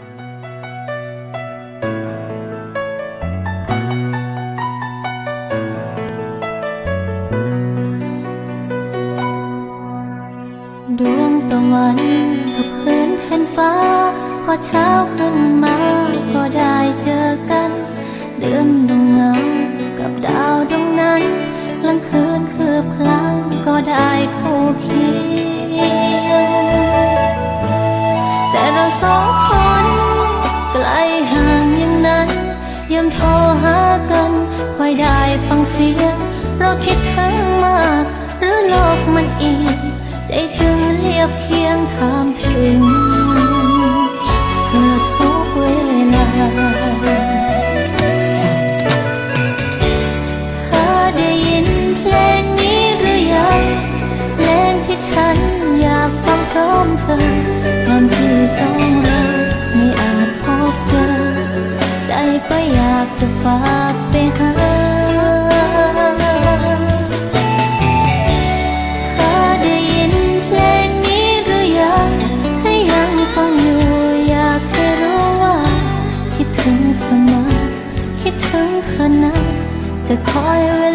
ดวงตะวันกับพื้นแผ่นฟ้า พอเช้าขึ้นมาก็ได้เจอกัน เดือนดวงเงากับดาวดวงนั้นกลางคืนคืบคลานก็ได้คู่เคียงแต่เราสอง ยังโทรหากันคอยได้ฟังเสียงเพราะคิดถึงากจะฝากไปหา หาได้ยินเพลงนี้หรือยัง ถ้ายังฟังอยู่อยากให้รู้ว่า คิดถึงเสมอ คิดถึงเธอนจะคอยเว